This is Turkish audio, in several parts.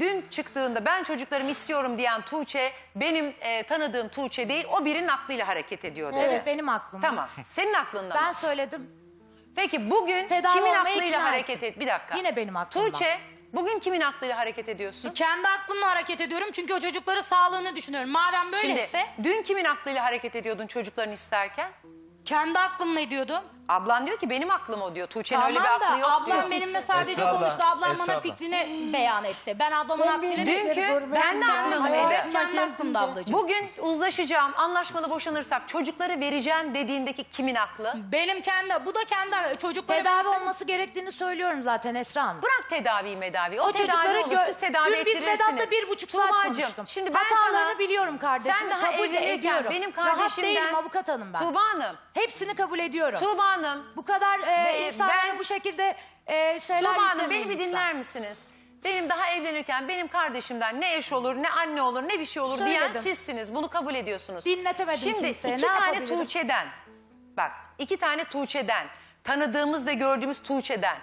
dün çıktığında ben çocuklarımı istiyorum diyen Tuğçe benim e, tanıdığım Tuğçe değil o birinin aklıyla hareket ediyor dedi. Evet benim aklım. Tamam. Senin aklında Ben mı? söyledim. Peki bugün Tedavi kimin olmaya aklıyla ikna hareket et? Bir dakika. Yine benim aklımda. Tuğçe bugün kimin aklıyla hareket ediyorsun? Kendi aklımla hareket ediyorum çünkü o çocukların sağlığını düşünüyorum. Madem Şimdi böyleyse dün kimin aklıyla hareket ediyordun çocuklarını isterken? kendi aklımla ediyordum. Ablan diyor ki benim aklım o diyor. Tuğçe'nin Tamam öyle bir aklı da yok ablam diyor. benimle sadece Esra konuştu. Ablam Esra bana fikrini beyan etti. Ben ablamın aklını... Dünkü kendi kendi aklındaydı. Evet kendi aklımda ablacığım. Bugün uzlaşacağım, anlaşmalı boşanırsak çocukları vereceğim dediğindeki kimin aklı? Benim kendi, bu da kendi çocuklarım. Tedavi olması gerektiğini söylüyorum zaten Esra Hanım. Bırak tedaviyi medavi. O, O tedavi çocukları olur. gö- Siz tedavi Dün biz ettirirsiniz. Vedat'la bir buçuk saat Tuğbacığım, konuştum. Şimdi ben Hatalarını sana, biliyorum kardeşim. Sen daha kabul de ediyorum. benim Rahat kardeşimden... değilim avukat hanım ben. Tuğba Hanım. Hepsini kabul ediyorum. Tuğba Hanım. bu kadar e, insanlara ben- bu şekilde e, şeyler Tuğba Hanım yüklemeyin beni bir lütfen. dinler misiniz? Benim daha evlenirken benim kardeşimden ne eş olur, ne anne olur, ne bir şey olur diyen Söyledim. sizsiniz. Bunu kabul ediyorsunuz. Dinletemedim Şimdi kimseye, iki ne tane yapabilirim? Tuğçe'den, bak iki tane Tuğçe'den, tanıdığımız ve gördüğümüz Tuğçe'den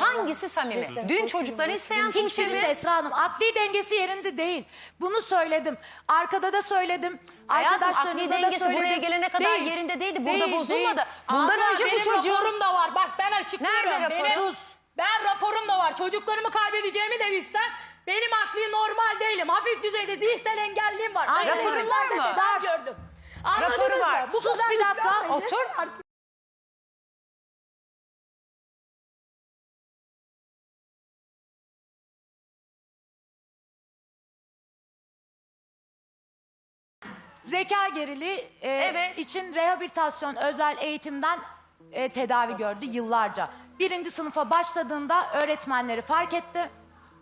hangisi samimi? Dün çocukları isteyen Tuğçe Hiçbirisi mi? Esra Hanım. Akli dengesi yerinde değil. Bunu söyledim. Arkada da söyledim. Hayatım Arkadaşlarınıza akli da dengesi söyledim. buraya gelene kadar Değil. yerinde değildi. Burada Değil, bozulmadı. değil. Bundan Abla, önce bu benim çocuğun... raporum da var. Bak ben açıklıyorum. Nerede raporun? Benim, Sus. ben raporum da var. Çocuklarımı kaybedeceğimi de bilsem benim akli normal değilim. Hafif düzeyde zihinsel engelliliğim var. Aynen. Ben Raporun var mı? tedavi gördüm. Anladınız Raporu mı? var. Bu Sus bir dakika. Otur. Zeka geriliği e, Evet. için rehabilitasyon özel eğitimden e, tedavi gördü yıllarca. Birinci sınıfa başladığında öğretmenleri fark etti.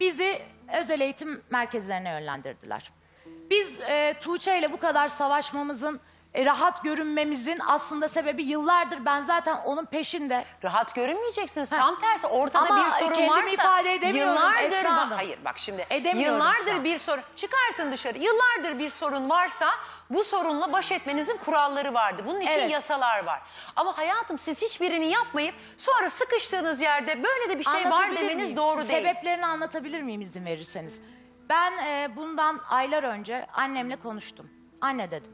Bizi özel eğitim merkezlerine yönlendirdiler. Biz e, Tuğçe ile bu kadar savaşmamızın, e, rahat görünmemizin aslında sebebi yıllardır ben zaten onun peşinde. Rahat görünmeyeceksiniz. Ha. Tam tersi ortada Ama bir sorun kendimi varsa ifade edemiyorum yıllardır Esra Hanım. hayır bak şimdi Edemiyorum yıllardır bir sorun çıkartın dışarı. Yıllardır bir sorun varsa bu sorunla baş etmenizin kuralları vardı. Bunun için Evet. yasalar var. Ama hayatım siz hiçbirini yapmayıp sonra sıkıştığınız yerde böyle de bir şey var demeniz miyim? doğru değil. Sebeplerini anlatabilir miyim izin verirseniz? Ben e, bundan aylar önce annemle konuştum. Anne dedim.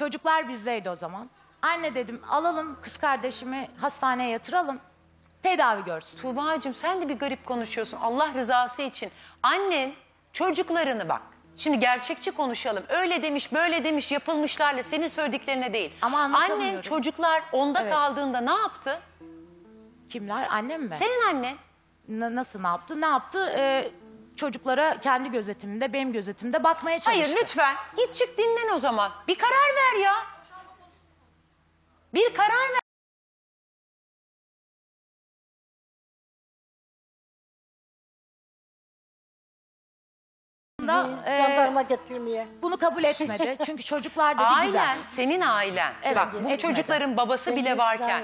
Çocuklar bizdeydi o zaman. Anne dedim alalım kız kardeşimi hastaneye yatıralım. Tedavi görsün. Tuğba'cığım sen de bir garip konuşuyorsun Allah rızası için. Annen çocuklarını bak. Şimdi gerçekçi konuşalım. Öyle demiş, böyle demiş yapılmışlarla senin söylediklerine değil. Ama Annen çocuklar onda Evet. kaldığında ne yaptı? Kimler? Annem mi? Senin annen. Na- nasıl ne yaptı? Ne yaptı? E, çocuklara kendi gözetiminde, benim gözetimde bakmaya çalıştı. Hayır lütfen git çık dinlen o zaman. Bir karar ver ya. Bir karar ver. Da, e, Jandarma getirmeye. bunu kabul etmedi. Çünkü çocuklar dedi gider. Ailen, senin ailen. Evet, Bak bu gitmedi. çocukların babası bile varken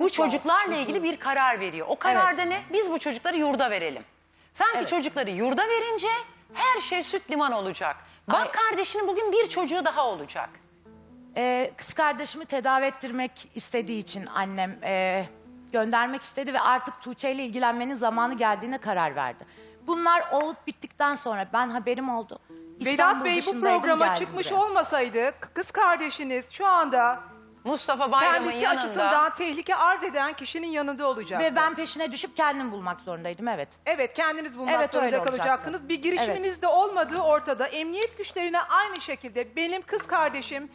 bu çocuklarla ilgili bir karar veriyor. O kararda ne? Biz bu çocukları yurda verelim. Sanki Evet. çocukları yurda verince her şey süt liman olacak. Bak Ay- kardeşinin bugün bir çocuğu daha olacak. Ee, kız kardeşimi tedavi ettirmek istediği için annem e, göndermek istedi ve artık Tuğçe ile ilgilenmenin zamanı geldiğine karar verdi. Bunlar olup bittikten sonra ben haberim oldu. Vedat İstanbul Bey bu programa çıkmış buraya. olmasaydı kız kardeşiniz şu anda Mustafa Bayram'ın kendisi yanında. açısından tehlike arz eden kişinin yanında olacaktı. Ve ben peşine düşüp kendim bulmak zorundaydım evet. Evet kendiniz bulmak Evet, öyle zorunda olacaktı. kalacaktınız. Bir girişiminiz de olmadığı ortada. Emniyet güçlerine aynı şekilde benim kız kardeşim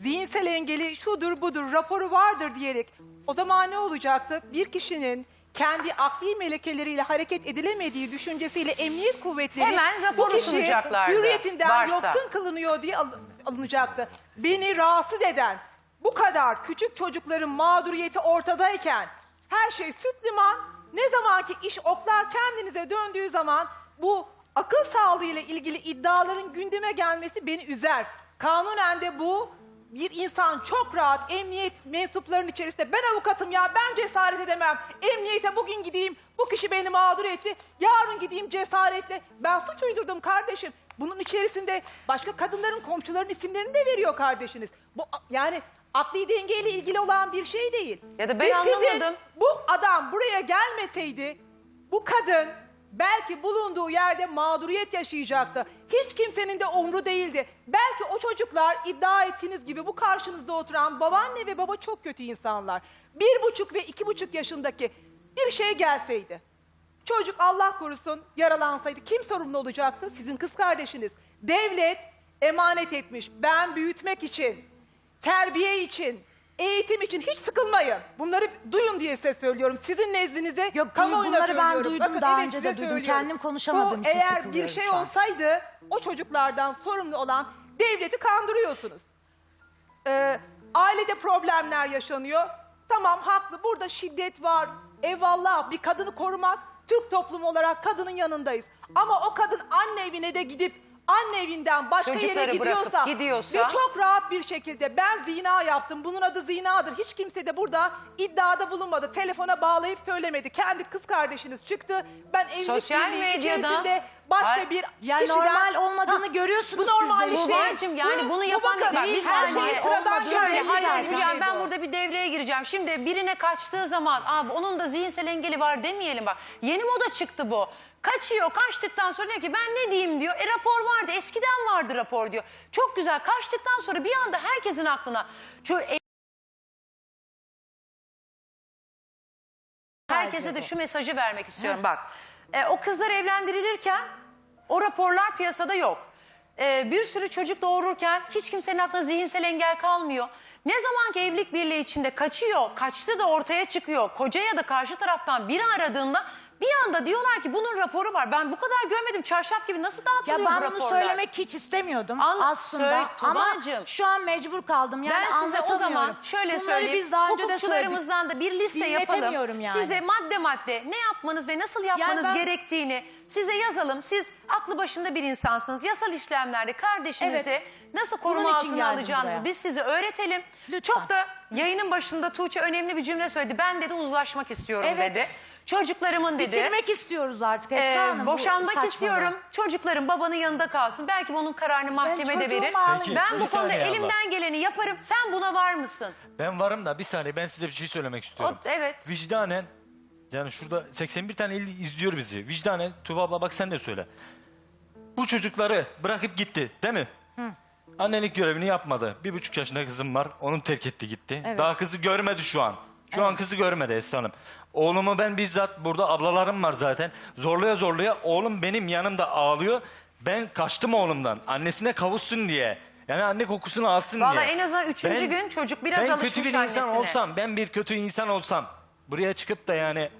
zihinsel engeli şudur budur raporu vardır diyerek o zaman ne olacaktı? Bir kişinin kendi akli melekeleriyle hareket edilemediği düşüncesiyle emniyet kuvvetleri Hemen raporu bu kişi sunacaklardı, hürriyetinden varsa. yoksun kılınıyor diye al- alınacaktı. Beni rahatsız eden bu kadar küçük çocukların mağduriyeti ortadayken her şey süt liman ne zamanki iş oklar kendinize döndüğü zaman bu akıl sağlığı ile ilgili iddiaların gündeme gelmesi beni üzer. Kanunen de bu bir insan çok rahat emniyet mensuplarının içerisinde ben avukatım ya ben cesaret edemem. Emniyete bugün gideyim bu kişi beni mağdur etti. Yarın gideyim cesaretle. Ben suç uydurdum kardeşim. Bunun içerisinde başka kadınların komşuların isimlerini de veriyor kardeşiniz. Bu yani akli dengeyle ilgili olan bir şey değil. Ya da ben Biz sizin- anlamadım. bu adam buraya gelmeseydi bu kadın Belki bulunduğu yerde mağduriyet yaşayacaktı. Hiç kimsenin de umru değildi. Belki o çocuklar iddia ettiğiniz gibi bu karşınızda oturan babaanne ve baba çok kötü insanlar. Bir buçuk ve iki buçuk yaşındaki bir şey gelseydi. Çocuk Allah korusun yaralansaydı kim sorumlu olacaktı? Sizin kız kardeşiniz. Devlet emanet etmiş. Ben büyütmek için, terbiye için, eğitim için hiç sıkılmayın. Bunları duyun diye size söylüyorum. Sizin nezdinize Yok, kamuoyuna bunları ben söylüyorum. duydum, daha önce de duydum. söylüyorum. Kendim konuşamadığım Bu için eğer bir sıkılıyorum şey şu an. olsaydı o çocuklardan sorumlu olan devleti kandırıyorsunuz. Ee, ailede problemler yaşanıyor. Tamam haklı burada şiddet var. Eyvallah bir kadını korumak Türk toplumu olarak kadının yanındayız. Ama o kadın anne evine de gidip anne evinden başka yere Çocukları bırakıp gidiyorsa, gidiyorsa- ve çok rahat bir şekilde ben zina yaptım bunun adı zinadır. Hiç kimse de burada iddiada bulunmadı. Telefona bağlayıp söylemedi. Kendi kız kardeşiniz çıktı. Ben evlilik Sosyal birliği medyada- içerisinde başka Hayır. bir Ya kişiden... normal olmadığını Ha, görüyorsunuz Bu normal siz de. iş değil. Tuğba'cığım yani Bu- bunu bu yapan bakın, bak bir her saniye. şey sıradan Şöyle hayır zaten. Hülya ben bu. burada bir devreye gireceğim. Şimdi birine kaçtığı zaman abi onun da zihinsel engeli var demeyelim bak. Yeni moda çıktı bu. Kaçıyor kaçtıktan sonra diyor ki ben ne diyeyim diyor. E rapor vardı eskiden vardı rapor diyor. Çok güzel kaçtıktan sonra bir anda herkesin aklına. Şöyle Herkese de şu mesajı vermek istiyorum bak. E, o kızlar evlendirilirken o raporlar piyasada yok. E, bir sürü çocuk doğururken hiç kimsenin aklına zihinsel engel kalmıyor. Ne zaman ki evlilik birliği içinde kaçıyor, kaçtı da ortaya çıkıyor. Koca ya da karşı taraftan biri aradığında bir anda diyorlar ki bunun raporu var. Ben bu kadar görmedim. Çarşaf gibi nasıl dağıtılıyor Ya bu ben raporlar? bunu söylemek hiç istemiyordum An- aslında Söyle, ama Tuğbacığım. şu an mecbur kaldım. Yani ben size o anlatamıyorum. zaman şöyle Bunları söyleyeyim. biz daha önce de söyledik. Hukukçularımızdan da bir liste yapalım. Dinletemiyorum yani. Size madde madde ne yapmanız ve nasıl yapmanız ben- gerektiğini size yazalım. Siz aklı başında bir insansınız. Yasal işlemlerde kardeşinizi Evet. nasıl koruma Bunun için altına geldim alacağınızı buraya. biz size öğretelim. Lütfen. Çok da yayının başında Tuğçe önemli bir cümle söyledi. Ben dedi uzlaşmak istiyorum Evet. dedi. Çocuklarımın dedi. Bitirmek istiyoruz artık Esra Ee, Hanım. bu boşanmak saçmalığı. istiyorum. Çocuklarım babanın yanında kalsın. Belki bunun kararını mahkemede çocuğumu verir. Peki, ben bu bir konuda saniye abla. elimden geleni yaparım. Sen buna var mısın? Ben varım da bir saniye ben size bir şey söylemek istiyorum. O- evet. Vicdanen yani şurada 81 tane il izliyor bizi. Vicdanen Tuba abla bak sen de söyle. Bu çocukları bırakıp gitti değil mi? Annelik görevini yapmadı. Bir buçuk yaşında kızım var. Onu terk etti gitti. Evet. Daha kızı görmedi şu an. Şu an kızı görmedi Esra Hanım. Oğlumu ben bizzat burada ablalarım var zaten. Zorluya zorluya oğlum benim yanımda ağlıyor. Ben kaçtım oğlumdan. Annesine kavuşsun diye. Yani anne kokusunu alsın Valla diye. en azından üçüncü gün çocuk biraz ben alışmış kötü bir annesine. insan olsam, ben bir kötü insan olsam buraya çıkıp da yani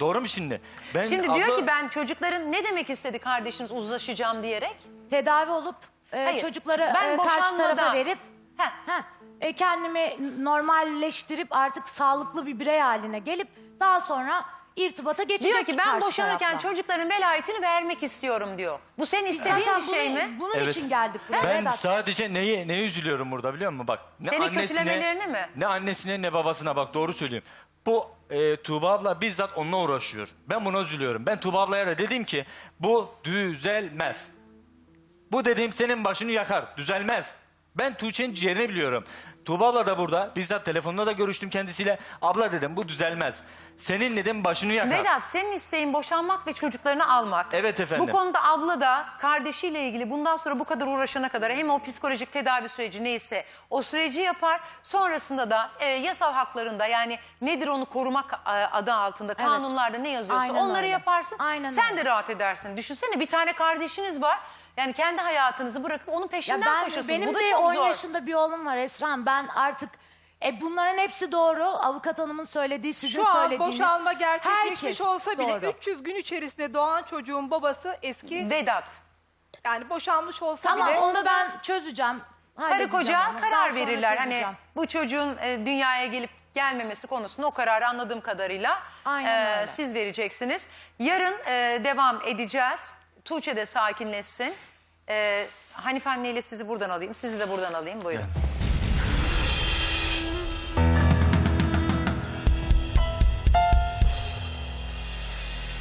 doğru mu şimdi? Ben Şimdi diyor abla- ki ben çocukların ne demek istedi kardeşiniz uzlaşacağım diyerek? Tedavi olup e, Hayır, çocukları ben e, karşı tarafa verip Heh. heh, e, kendimi normalleştirip artık sağlıklı bir birey haline gelip daha sonra irtibata geçecek Diyor ki ben karşı boşanırken tarafla. çocukların velayetini vermek istiyorum diyor. Bu senin istediğin Zaten bir şey bunu- mi? Bunun Evet. için geldik buraya. Ben Vedat. sadece neye neye üzülüyorum burada biliyor musun? Bak ne Seni annesine kötülemelerini mi? ne annesine ne babasına bak doğru söyleyeyim. Bu e, Tuğba abla bizzat onunla uğraşıyor. Ben buna üzülüyorum. Ben Tuğba ablaya da dedim ki bu düzelmez. Bu dediğim senin başını yakar. Düzelmez. Ben Tuğçe'nin ciğerini biliyorum. Tuğba abla da burada. Bizzat telefonda da görüştüm kendisiyle. Abla dedim bu düzelmez. Senin dedim başını yakar. Vedat senin isteğin boşanmak ve çocuklarını almak. Evet efendim. Bu konuda abla da kardeşiyle ilgili bundan sonra bu kadar uğraşana kadar hem o psikolojik tedavi süreci neyse o süreci yapar. Sonrasında da e, yasal haklarında yani nedir onu korumak e, adı altında kanunlarda ne yazıyorsa Aynen onları öyle. yaparsın. Aynen Sen öyle. de rahat edersin. Düşünsene bir tane kardeşiniz var. Yani kendi hayatınızı bırakıp onun Ya peşinden ben koşuyorsunuz. benim bu da de çok 10 zor. yaşında bir oğlum var Esra'm. Ben artık e, bunların hepsi doğru. Avukat hanımın söylediği, sizin Şu an söylediğiniz. boşanma gerçekleşmiş herkes olsa bile doğru. 300 gün içerisinde doğan çocuğun babası eski Vedat. yani boşanmış olsa Tamam bile onu ben çözeceğim. Karı halledeceğim koca onu. Daha karar sonra verirler. Hani çözeceğim. bu çocuğun e, dünyaya gelip gelmemesi konusunda o kararı anladığım kadarıyla Aynen e, öyle. siz vereceksiniz. Yarın e, devam edeceğiz. Tuğçe de sakinleşsin. E, Hanife anneyle sizi buradan alayım. Sizi de buradan alayım. Buyurun.